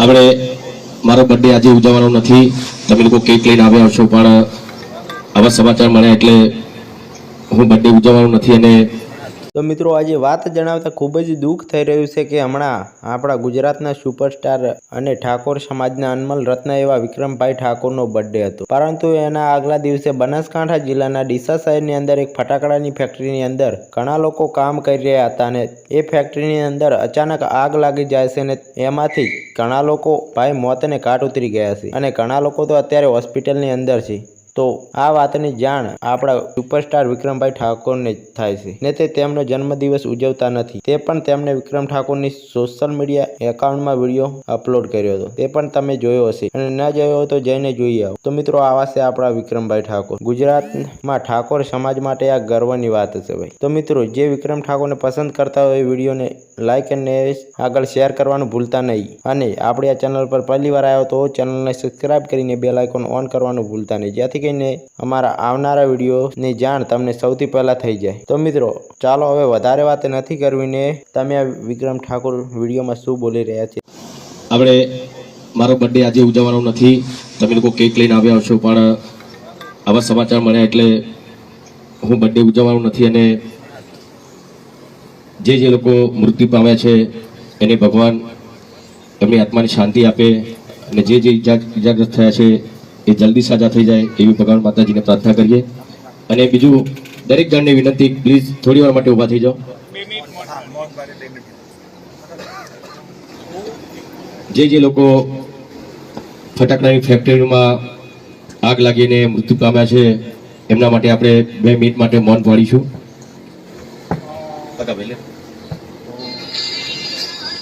આપણે મારો બર્થડે આજે ઉજવવાનો નથી. તમે લોકો કેક લઈને આવ્યા છો પણ આવા સમાચાર મળ્યા એટલે હું બર્થડે ઉજવવાનો નથી અને તો મિત્રો આજે વાત જણાવતા ખૂબ જ દુઃખ થઈ રહ્યું છે કે હમણાં આપણા ગુજરાતના સુપરસ્ટાર અને ઠાકોર સમાજના અનમલ રત્ન એવા વિક્રમભાઈ ઠાકોરનો બર્થડે હતો. પરંતુ એના આગલા દિવસે બનાસકાંઠા જિલ્લાના ડીસા શહેરની અંદર એક ફટાકડાની ફેક્ટરીની અંદર ઘણા લોકો કામ કરી રહ્યા હતા અને એ ફેક્ટરીની અંદર અચાનક આગ લાગી જાય છે અને એમાંથી ઘણા લોકો ભાઈ મોતને કાટ ઉતરી ગયા છે અને ઘણા લોકો તો અત્યારે હોસ્પિટલની અંદર છે. તો આ વાતની જાણ આપણા સુપરસ્ટાર વિક્રમભાઈ ઠાકોરને થાય છે. ને તે તેમનો જન્મદિવસ ઉજવતા નથી. તે પણ તેમણે વિક્રમ ઠાકોરની સોશિયલ મીડિયા એકાઉન્ટમાં વીડિયો અપલોડ કર્યો હતો. તે પણ તમે જોયો હશે. અને ન જોયો હોય તો જઈને જોઈ આવો. તો મિત્રો, આવા છે આપણા વિક્રમભાઈ ઠાકોર. ગુજરાતમાં ઠાકોર સમાજ માટે આ ગર્વની વાત છે ભાઈ. તો મિત્રો, જે વિક્રમ ઠાકોરને પસંદ કરતા હોય એ વિડીયોને લાઇક અને આગળ શેર કરવાનું ભૂલતા નહીં. અને આપણે આ ચેનલ પર પહેલી વાર આવ્યો તો ચેનલને સબસ્ક્રાઇબ કરીને બેલ આઇકોન ઓન કરવાનું ભૂલતા નહીં. જેથી કરીને અમારા આવનારા વિડીયોની જાણ તમને સૌથી પહેલાં થઈ જાય. તો મિત્રો, ચાલો હવે વધારે વાત નથી કરવીને તમે આ વિક્રમ ઠાકોર વિડીયોમાં શું બોલી રહ્યા છે? આપણે મારો બર્થડે આજે ઉજવવાનો નથી. તમે લોકો કેક લઈને આવ્યા છો પણ આવા સમાચાર મળ્યા એટલે હું બર્થડે ઉજવવાનો નથી અને જે જે લોકો મૃત્યુ પામ્યા છે, એને ભગવાન એમની આત્માની શાંતિ આપે અને જે જે ઈજા ઇજાગ્રસ્ત થયા છે એ જલ્દી સાજા થઈ જાય એવી ભગવાન માતાજીને પ્રાર્થના કરીએ. અને બીજું, દરેક જણને વિનંતી પ્લીઝ થોડી વાર માટે ઊભા થઈ જાઓ. જે જે લોકો ફટાકડાની ફેક્ટરીમાં આગ લાગીને મૃત્યુ પામ્યા છે, એમના માટે આપણે બે મિનિટ માટે મૌન પાડીશું.